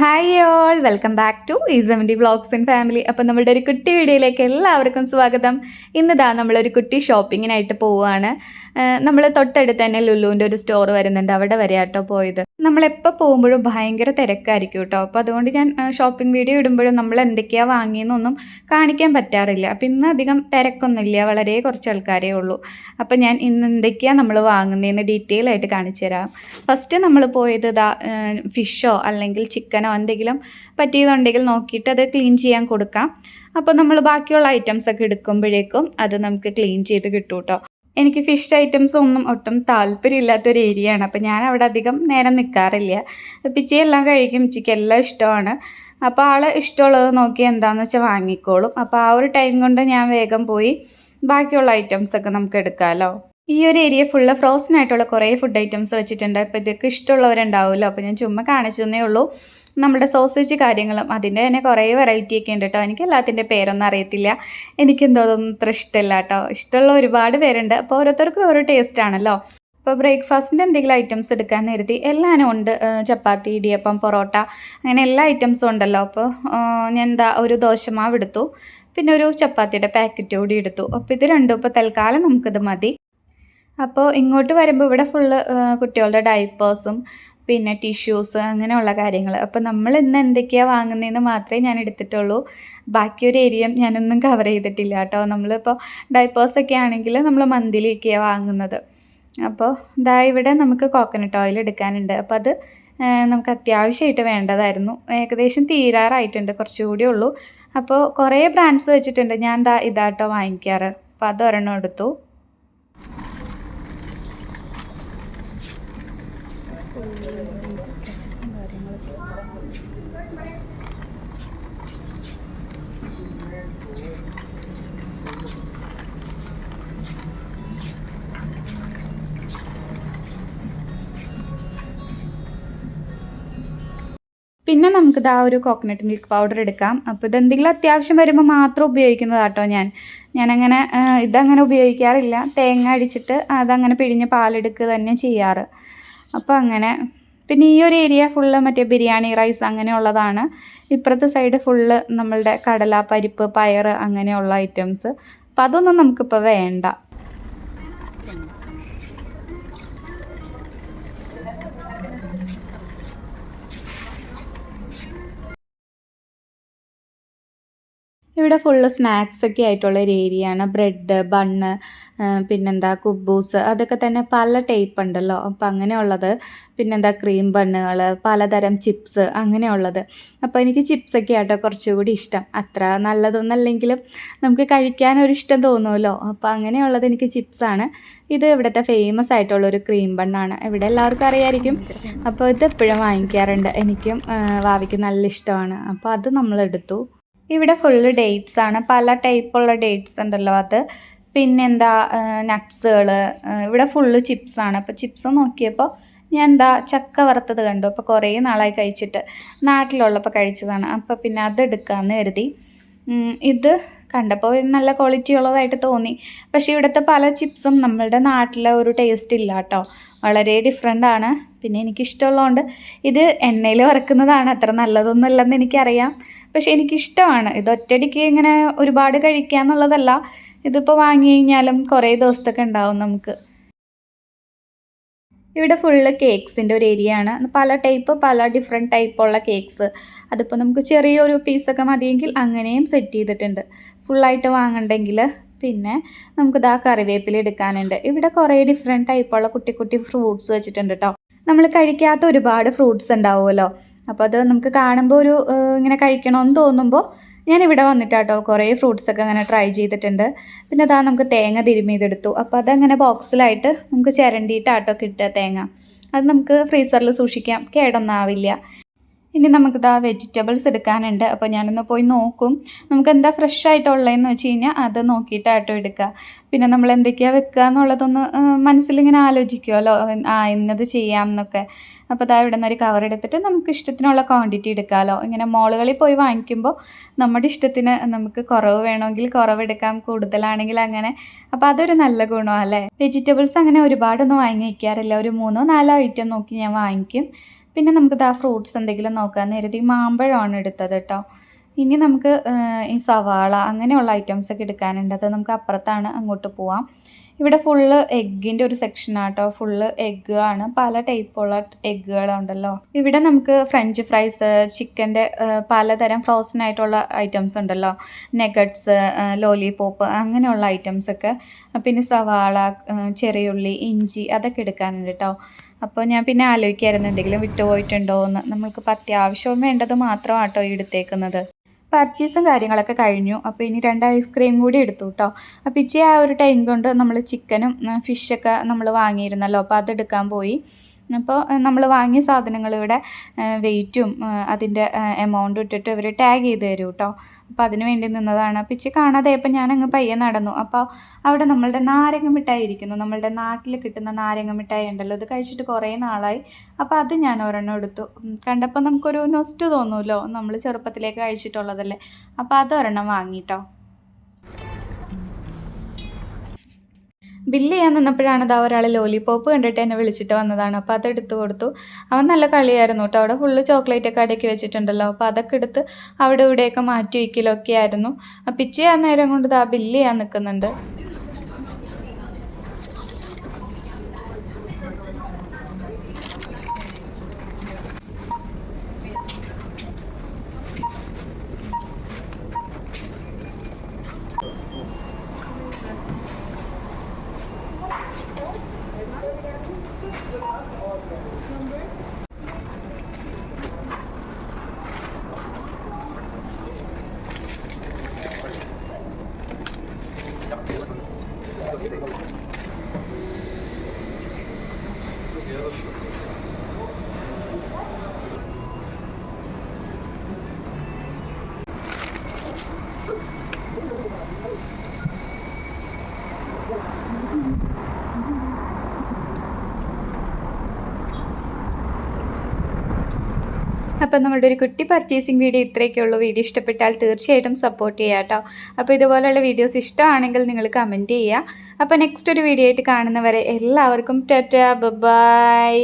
Hi all welcome back to ഈസമന്റി vlogs and family അപ്പോൾ നമ്മുടെ ഒരു കുട്ടി വീഡിയോയിലേക്ക് എല്ലാവർക്കും സ്വാഗതം. ഇന്നിതാ നമ്മളൊരു കുട്ടി ഷോപ്പിങ്ങിനായിട്ട് പോവുകയാണ്. നമ്മൾ തൊട്ടടുത്ത് തന്നെ ലുലുവിന്റെ ഒരു സ്റ്റോർ വരുന്നുണ്ട്. അവിടെ വരെ കേട്ടോ പോയത്. നമ്മളെപ്പോൾ പോകുമ്പോഴും ഭയങ്കര തിരക്കായിരിക്കും കേട്ടോ. അപ്പോൾ അതുകൊണ്ട് ഞാൻ ഷോപ്പിംഗ് വീഡിയോ ഇടുമ്പോഴും നമ്മൾ എന്തൊക്കെയാണ് വാങ്ങിയെന്നൊന്നും കാണിക്കാൻ പറ്റാറില്ല. അപ്പോൾ ഇന്ന് അധികം തിരക്കൊന്നുമില്ല. വളരെ കുറച്ച് ആൾക്കാരേ ഉള്ളൂ. അപ്പോൾ ഞാൻ ഇന്ന് എന്തൊക്കെയാണ് നമ്മൾ വാങ്ങുന്നതെന്ന് ഡീറ്റെയിൽ ആയിട്ട് കാണിച്ചു തരാം. ഫസ്റ്റ് നമ്മൾ പോയത് ഇതാ ഫിഷോ അല്ലെങ്കിൽ ചിക്കനോ എന്തെങ്കിലും പറ്റിയതുണ്ടെങ്കിൽ നോക്കിയിട്ട് അത് ക്ലീൻ ചെയ്യാൻ കൊടുക്കാം. അപ്പോൾ നമ്മൾ ബാക്കിയുള്ള ഐറ്റംസ് ഒക്കെ എടുക്കുമ്പോഴേക്കും അത് നമുക്ക് ക്ലീൻ ചെയ്ത് കിട്ടും കേട്ടോ എനിക്ക് ഫിഷ് ഐറ്റംസ് ഒന്നും ഒട്ടും താല്പര്യമില്ലാത്തൊരു ഏരിയയാണ് അപ്പോൾ ഞാൻ അവിടെ അധികം നേരം നിൽക്കാറില്ല പിച്ചയെല്ലാം കഴിക്കും ഉച്ചയ്ക്ക് എല്ലാം ഇഷ്ടമാണ്. അപ്പോൾ ആൾ ഇഷ്ടമുള്ളത് നോക്കി എന്താണെന്ന് വെച്ചാൽ വാങ്ങിക്കോളും. അപ്പോൾ ആ ഒരു ടൈം കൊണ്ട് ഞാൻ വേഗം പോയി ബാക്കിയുള്ള ഐറ്റംസ് ഒക്കെ നമുക്ക് എടുക്കാമല്ലോ ഈ ഒരു ഏരിയ ഫുള്ള് ഫ്രോസൺ ആയിട്ടുള്ള കുറേ ഫുഡ് ഐറ്റംസ് വെച്ചിട്ടുണ്ട്. അപ്പോൾ ഇതൊക്കെ ഇഷ്ടമുള്ളവരുണ്ടാവുമല്ലോ. അപ്പോൾ ഞാൻ ചുമ്മാ കാണിച്ചതേ ഉള്ളൂ. നമ്മുടെ സോസേജ് കാര്യങ്ങളും അതിന്റെ തന്നെ കുറേ വെറൈറ്റി ഒക്കെ ഉണ്ട് കേട്ടോ എനിക്ക് എല്ലാത്തിന്റെ പേരൊന്നും അറിയത്തില്ല. എനിക്കെന്തോ അതൊന്നും ഇത്ര ഇഷ്ടമില്ല കേട്ടോ ഇഷ്ടമുള്ള ഒരുപാട് പേരുണ്ട്. അപ്പോൾ ഓരോരുത്തർക്കും ഓരോ ടേസ്റ്റ് ആണല്ലോ. അപ്പോൾ ബ്രേക്ക്ഫാസ്റ്റിന്റെ എന്തെങ്കിലും ഐറ്റംസ് എടുക്കാൻ നിർത്തി എല്ലാനും ഉണ്ട്. ചപ്പാത്തി ഇടിയപ്പം പൊറോട്ട അങ്ങനെ എല്ലാ ഐറ്റംസും ഉണ്ടല്ലോ. അപ്പോൾ ഞാൻ എന്താ ഒരു ദോശമാവ് എടുത്തു. പിന്നെ ഒരു ചപ്പാത്തിയുടെ പാക്കറ്റ് കൂടി എടുത്തു. അപ്പോൾ ഇത് രണ്ടും ഇപ്പോൾ തൽക്കാലം നമുക്കിത് മതി. അപ്പോൾ ഇങ്ങോട്ട് വരുമ്പോൾ ഇവിടെ ഫുള്ള് കുട്ടികളുടെ ഡൈപ്പേഴ്സും പിന്നെ ടിഷ്യൂസ് അങ്ങനെയുള്ള കാര്യങ്ങൾ അപ്പോൾ നമ്മൾ ഇന്ന് എന്തൊക്കെയാണ് വാങ്ങുന്നതെന്ന് മാത്രമേ ഞാൻ എടുത്തിട്ടുള്ളൂ. ബാക്കി ഒരു ഏരിയ ഞാനൊന്നും കവർ ചെയ്തിട്ടില്ല കേട്ടോ. നമ്മളിപ്പോൾ ഡൈപ്പേഴ്സൊക്കെ ആണെങ്കിൽ നമ്മൾ മന്തിലിയൊക്കെയാണ് വാങ്ങുന്നത്. അപ്പോൾ ഇതാ ഇവിടെ നമുക്ക് കോക്കനട്ട് ഓയിൽ എടുക്കാനുണ്ട്. അപ്പോൾ അത് നമുക്ക് അത്യാവശ്യമായിട്ട് വേണ്ടതായിരുന്നു. ഏകദേശം തീരാറായിട്ടുണ്ട് കുറച്ചുകൂടി ഉള്ളൂ. അപ്പോൾ കുറേ ബ്രാൻഡ്സ് വെച്ചിട്ടുണ്ട്. ഞാൻ ദാ ഇതാട്ടോ വാങ്ങിക്കാറ്. അപ്പോൾ അത് പിന്നെ നമുക്ക് ആ ഒരു കോക്കനട്ട് മിൽക്ക് പൗഡർ എടുക്കാം. അപ്പോൾ ഇതെന്തെങ്കിലും അത്യാവശ്യം വരുമ്പോൾ മാത്രം ഉപയോഗിക്കുന്നതാട്ടോ ഞാൻ. ഞാനങ്ങനെ ഇതങ്ങനെ ഉപയോഗിക്കാറില്ല. തേങ്ങ അടിച്ചിട്ട് അതങ്ങനെ പിഴിഞ്ഞ് പാലെടുക്കുക തന്നെ ചെയ്യാറ്. അപ്പോൾ അങ്ങനെ. പിന്നെ ഈ ഒരു ഏരിയ ഫുള്ള് മറ്റേ ബിരിയാണി റൈസ് അങ്ങനെയുള്ളതാണ് ഇപ്പുറത്തെ സൈഡ് ഫുള്ള് നമ്മളുടെ കടല പരിപ്പ് പയർ അങ്ങനെയുള്ള ഐറ്റംസ് അപ്പം അതൊന്നും നമുക്കിപ്പോൾ വേണ്ട. ഇവിടെ ഫുള്ള് സ്നാക്സ് ഒക്കെ ആയിട്ടുള്ള ഒരു ഏരിയയാണ് ബ്രെഡ് ബണ്ണ് പിന്നെന്താ കുബൂസ് അതൊക്കെ തന്നെ പല ടൈപ്പ് ഉണ്ടല്ലോ. അപ്പം അങ്ങനെയുള്ളത്. പിന്നെന്താ ക്രീം ബണ്ണുകൾ പലതരം ചിപ്സ് അങ്ങനെയുള്ളത്. അപ്പോൾ എനിക്ക് ചിപ്സൊക്കെ ആട്ടോ കുറച്ചുകൂടി ഇഷ്ടം. അത്ര നല്ലതൊന്നല്ലെങ്കിലും നമുക്ക് കഴിക്കാൻ ഒരു ഇഷ്ടം തോന്നുമല്ലോ. അപ്പോൾ അങ്ങനെയുള്ളത് എനിക്ക് ചിപ്സാണ് ഇത് ഇവിടുത്തെ ഫേമസ് ആയിട്ടുള്ള ഒരു ക്രീം ബണ്ണാണ് ഇവിടെ എല്ലാവർക്കും അറിയായിരിക്കും. അപ്പോൾ ഇത് എപ്പോഴും വാങ്ങിക്കാറുണ്ട്. എനിക്കും വാവിക്ക് നല്ല ഇഷ്ടമാണ്. അപ്പോൾ അത് നമ്മളെടുത്തു. ഇവിടെ ഫുള്ള് ഡേറ്റ്സ് ആണ്. പല ടൈപ്പുള്ള ഡേറ്റ്സ് ഉണ്ടല്ലോ അത്. പിന്നെന്താ നട്ട്സുകൾ ഇവിടെ ഫുള്ള് ചിപ്സാണ് അപ്പോൾ ചിപ്സ് നോക്കിയപ്പോൾ ഞാൻ എന്താ ചക്ക വറുത്തത് കണ്ടു. അപ്പോൾ കുറേ നാളായി കഴിച്ചിട്ട് നാട്ടിലുള്ളപ്പോൾ കഴിച്ചതാണ്. അപ്പോൾ പിന്നെ അത് എടുക്കാമെന്ന് കരുതി. ഇത് കണ്ടപ്പോൾ നല്ല ക്വാളിറ്റി ഉള്ളതായിട്ട് തോന്നി. പക്ഷേ ഇവിടുത്തെ പല ചിപ്സും നമ്മളുടെ നാട്ടിലെ ഒരു ടേസ്റ്റ് ഇല്ല കേട്ടോ വളരെ ഡിഫറെന്റ് ആണ്. പിന്നെ എനിക്കിഷ്ടമുള്ളതുകൊണ്ട് ഇത് എണ്ണയിൽ വറക്കുന്നതാണ് അത്ര നല്ലതൊന്നുമില്ലെന്ന് എനിക്കറിയാം. പക്ഷെ എനിക്കിഷ്ടമാണ്. ഇത് ഒറ്റയടിക്ക് ഇങ്ങനെ ഒരുപാട് കഴിക്കുക എന്നുള്ളതല്ല ഇതിപ്പോൾ വാങ്ങി കഴിഞ്ഞാലും കുറേ ദിവസത്തൊക്കെ ഉണ്ടാവും നമുക്ക്. ഇവിടെ ഫുള്ള് കേക്ക്സിന്റെ ഒരു ഏരിയ ആണ്. പല ടൈപ്പ് പല ഡിഫറെന്റ് ടൈപ്പുള്ള കേക്ക്സ് അതിപ്പോൾ നമുക്ക് ചെറിയൊരു പീസൊക്കെ മതിയെങ്കിൽ അങ്ങനെയും സെറ്റ് ചെയ്തിട്ടുണ്ട്. ഫുള്ളായിട്ട് വാങ്ങണ്ടെങ്കിൽ പിന്നെ നമുക്ക് ഇതാ കറിവേപ്പില എടുക്കാനുണ്ട്. ഇവിടെ കുറേ ഡിഫറെന്റ് ടൈപ്പുള്ള കുട്ടി കുട്ടി ഫ്രൂട്ട്സ് വെച്ചിട്ടുണ്ട് കേട്ടോ നമ്മൾ കഴിക്കാത്ത ഒരുപാട് ഫ്രൂട്ട്സ് ഉണ്ടാവുമല്ലോ. അപ്പോൾ അത് നമുക്ക് കാണുമ്പോൾ ഒരു ഇങ്ങനെ കഴിക്കണമെന്ന് തോന്നുമ്പോൾ ഞാൻ ഇവിടെ വന്നിട്ടാട്ടോ കുറേ ഫ്രൂട്ട്സ് ഒക്കെ അങ്ങനെ ട്രൈ ചെയ്തിട്ടുണ്ട്. പിന്നെ അതാ നമുക്ക് തേങ്ങ തിരുമ്മിയതെടുത്തു. അപ്പോൾ അതങ്ങനെ ബോക്സിലായിട്ട് നമുക്ക് ചിരണ്ടിയിട്ടാട്ടോ കിട്ടുക തേങ്ങ. അത് നമുക്ക് ഫ്രീസറിൽ സൂക്ഷിക്കാം. കേടൊന്നാവില്ല. ഇനി നമുക്ക് നമുക്കിതാ വെജിറ്റബിൾസ് എടുക്കാനുണ്ട്. അപ്പോൾ ഞാനൊന്ന് പോയി നോക്കും. നമുക്ക് എന്താ ഫ്രഷ് ആയിട്ടുള്ളതെന്ന് വെച്ച് കഴിഞ്ഞാൽ അത് നോക്കിയിട്ടാട്ടോ എടുക്കുക പിന്നെ നമ്മൾ എന്തൊക്കെയാണ് വെക്കുക എന്നുള്ളതൊന്ന് മനസ്സിലിങ്ങനെ ആലോചിക്കുമല്ലോ ആ ഇന്നത് ചെയ്യാം എന്നൊക്കെ അപ്പോൾ അതാ ഇവിടെ നിന്നൊരു കവർ എടുത്തിട്ട് നമുക്ക് ഇഷ്ടത്തിനുള്ള ക്വാണ്ടിറ്റി എടുക്കാമല്ലോ ഇങ്ങനെ മോളുകളിൽ പോയി വാങ്ങിക്കുമ്പോൾ നമ്മുടെ ഇഷ്ടത്തിന് നമുക്ക് കുറവ് വേണമെങ്കിൽ കുറവ് എടുക്കാം കൂടുതലാണെങ്കിൽ അങ്ങനെ. അപ്പോൾ അതൊരു നല്ല ഗുണമാണ് അല്ലേ? വെജിറ്റബിൾസ് അങ്ങനെ ഒരുപാടൊന്നും വാങ്ങി വയ്ക്കാറില്ല ഒരു മൂന്നോ നാലോ ഐറ്റം നോക്കി ഞാൻ വാങ്ങിക്കും. പിന്നെ നമുക്കിത് ആ ഫ്രൂട്ട്സ് എന്തെങ്കിലും നോക്കാൻ കരുതി മാമ്പഴമാണ് എടുത്തത് കേട്ടോ ഇനി നമുക്ക് ഈ സവാള അങ്ങനെയുള്ള ഐറ്റംസ് ഒക്കെ എടുക്കാനുണ്ട്. അത് നമുക്ക് അപ്പുറത്താണ് അങ്ങോട്ട് പോവാം. ഇവിടെ ഫുള്ള് എഗ്ഗിന്റെ ഒരു സെക്ഷനാട്ടോ ഫുള്ള് ആണ്. പല ടൈപ്പുള്ള എഗ്ഗുകളുണ്ടല്ലോ ഇവിടെ നമുക്ക് ഫ്രഞ്ച് ഫ്രൈസ് ചിക്കന്റെ പലതരം ഫ്രോസൺ ആയിട്ടുള്ള ഐറ്റംസ് ഉണ്ടല്ലോ. നെഗറ്റ്സ് ലോലിപോപ്പ് അങ്ങനെയുള്ള ഐറ്റംസ് ഒക്കെ. പിന്നെ സവാള ചെറിയുള്ളി ഇഞ്ചി അതൊക്കെ എടുക്കാനുണ്ട് കേട്ടോ അപ്പോൾ ഞാൻ പിന്നെ ആലോചിക്കായിരുന്നു എന്തെങ്കിലും വിട്ടുപോയിട്ടുണ്ടോ എന്ന് നമ്മൾക്കിപ്പോൾ അത്യാവശ്യം വേണ്ടത് മാത്രമാട്ടോ എടുത്തേക്കുന്നത്. പർച്ചേസും കാര്യങ്ങളൊക്കെ കഴിഞ്ഞു. അപ്പോൾ ഇനി രണ്ട് ഐസ്ക്രീം കൂടി എടുത്തു കേട്ടോ അപ്പോൾ ഇച്ചി ആ ഒരു ടൈം കൊണ്ട് നമ്മൾ ചിക്കനും ഫിഷൊക്കെ നമ്മൾ വാങ്ങിയിരുന്നല്ലോ. അപ്പോൾ അതെടുക്കാൻ പോയി. അപ്പോൾ നമ്മൾ വാങ്ങിയ സാധനങ്ങൾ ഇവിടെ വെയിറ്റും അതിന്റെ എമൗണ്ടും ഇട്ടിട്ട് ഇവർ ടാഗ് ചെയ്ത് തരും കേട്ടോ അപ്പോൾ അതിന് വേണ്ടി നിന്നതാണ്. പിച്ച് കാണാതെ ഇപ്പം ഞാനങ്ങ് പയ്യെ നടന്നു. അപ്പോൾ അവിടെ നമ്മളുടെ നാരങ്ങ മിഠായി ഇരിക്കുന്നു. നമ്മളുടെ നാട്ടിൽ കിട്ടുന്ന നാരങ്ങ മിഠായി ഉണ്ടല്ലോ. അത് കഴിച്ചിട്ട് കുറേ നാളായി. അപ്പോൾ അത് ഞാൻ ഒരെണ്ണം എടുത്തു. കണ്ടപ്പോൾ നമുക്കൊരു നൊസ്റ്റ് തോന്നുമല്ലോ നമ്മൾ ചെറുപ്പത്തിലേക്ക് കഴിച്ചിട്ടുള്ളതല്ലേ. അപ്പോൾ അതൊരെണ്ണം വാങ്ങിട്ടോ ബില്ല് ചെയ്യാൻ നിന്നപ്പോഴാണ് ഇതാ ഒരാൾ ലോലിപോപ്പ് കണ്ടിട്ട് എന്നെ വിളിച്ചിട്ട് വന്നതാണ്. അപ്പോൾ അത് എടുത്തു കൊടുത്തു. അവൻ നല്ല കളിയായിരുന്നു കേട്ടോ അവിടെ ഫുള്ള് ചോക്ലേറ്റ് ഒക്കെ അടക്കി വെച്ചിട്ടുണ്ടല്ലോ. അപ്പോൾ അതൊക്കെ എടുത്ത് അവിടെ ഇവിടെയൊക്കെ മാറ്റി വയ്ക്കലൊക്കെ ആയിരുന്നു പിച്ച് ചെയ്യാൻ നേരം കൊണ്ട് ഇതാ ബില്ല് ചെയ്യാൻ നിൽക്കുന്നുണ്ട് അപ്പോൾ നമ്മളുടെ ഒരു കുട്ടി പർച്ചേസിങ് വീഡിയോ ഇത്രയൊക്കെ ഉള്ളൂ. വീഡിയോ ഇഷ്ടപ്പെട്ടാൽ തീർച്ചയായിട്ടും സപ്പോർട്ട് ചെയ്യുക കേട്ടോ. അപ്പോൾ ഇതുപോലുള്ള വീഡിയോസ് ഇഷ്ടമാണെങ്കിൽ നിങ്ങൾ കമന്റ് ചെയ്യുക. അപ്പോൾ നെക്സ്റ്റ് ഒരു വീഡിയോ ആയിട്ട് കാണുന്നവരെ എല്ലാവർക്കും ടാറ്റ ബൈ.